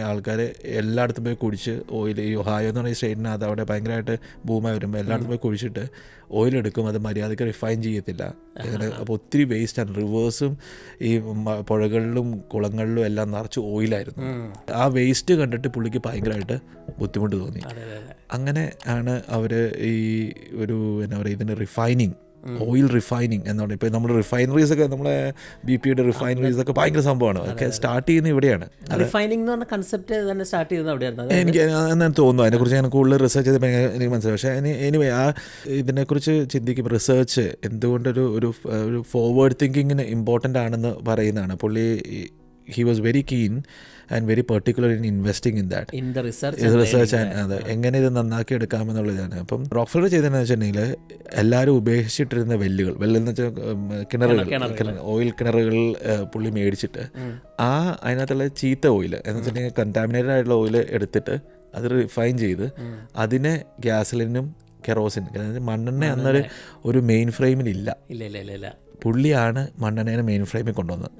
ആൾക്കാർ എല്ലായിടത്തും പോയി കുടിച്ച് ഓയിൽ ഈ ഒഹായോ എന്ന് പറയുന്ന സ്റ്റേറ്റിനകത്ത് അവിടെ ഭയങ്കരമായിട്ട് ഭൂമി വരുമ്പോൾ എല്ലായിടത്തും പോയി കുഴിച്ചിട്ട് ഓയിൽ എടുക്കും അത് മര്യാദയ്ക്ക് റിഫൈൻ ചെയ്യത്തില്ല. അങ്ങനെ അപ്പോൾ ഒത്തിരി വേസ്റ്റാണ് റിവേഴ്സും ഈ പുഴകളിലും കുളങ്ങളിലും എല്ലാം നിറച്ച് ഓയിലായിരുന്നു ആ വേസ്റ്റ് കണ്ടിട്ട് പുള്ളിക്ക് ഭയങ്കരമായിട്ട് ബുദ്ധിമുട്ട് തോന്നി. അങ്ങനെ ആണ് അവർ ഈ ഒരു എന്താ പറയുക ഇതിന് റിഫൈനിങ് ഓയിൽ റിഫൈനിങ് എന്ന് പറയുന്നത് ഇപ്പോൾ നമ്മുടെ റിഫൈനറീസ് ഒക്കെ നമ്മളെ ബി പിയുടെ റിഫൈനറീസ് ഒക്കെ ഭയങ്കര സംഭവമാണ്. ഒക്കെ സ്റ്റാർട്ട് ചെയ്യുന്നത് ഇവിടെയാണ്. റിഫൈനിങ് എന്ന് പറഞ്ഞ കൺസെപ്റ്റ് തന്നെ സ്റ്റാർട്ട് ചെയ്യുന്നത് അവിടെയായിരുന്നു. എനിക്ക് എന്നാണ് തോന്നുന്നു. അതിനെക്കുറിച്ച് ഞാൻ കൂടുതൽ റിസർച്ച് ചെയ്തപ്പോൾ എനിക്ക് മനസ്സിലായി. പക്ഷേ അതിന് എനിവേ ആ ഇതിനെക്കുറിച്ച് ചിന്തിക്കുമ്പോൾ റിസർച്ച് എന്തുകൊണ്ടൊരു ഒരു ഒരു ഫോർവേഡ് തിങ്കിങ്ങിന് ഇമ്പോർട്ടന്റ് ആണെന്ന് പറയുന്നതാണ്. പുള്ളി he was very keen and very particular in investing in that in the research research അതെ എങ്ങനെ ഇത് നന്നാക്കി എടുക്കാമെന്നുള്ളതാണ് അപ്പം റോക്ഫലർ ചെയ്തതെന്ന് വെച്ചിട്ടുണ്ടെങ്കിൽ എല്ലാവരും ഉപേക്ഷിച്ചിട്ടിരുന്ന വെല്ലുകൾ വെല്ലെന്ന് വെച്ചാൽ ഉം, കിണറുകൾ കിണ- ഓയിൽ കിണറുകൾ പുള്ളി മേടിച്ചിട്ട് ആ അതിനകത്തുള്ള ചീത്ത ഓയിൽ എന്ന് വെച്ചിട്ടുണ്ടെങ്കിൽ കണ്ടാമിനേറ്റഡ് ആയിട്ടുള്ള ഓയിൽ എടുത്തിട്ട് അത് റിഫൈൻ ചെയ്ത് അതിനെ ഗ്യാസലിനും കെറോസിൻ മണ്ണെണ്ണ എന്നൊരു ഒരു മെയിൻ ഫ്രെയിമിൽ ഇല്ല. ഇല്ല ഇല്ല ഇല്ല പുള്ളിയാണ് മണ്ണെണ്ണേനെ മെയിൻ ഫ്രെയിമിൽ കൊണ്ടുവന്നത്.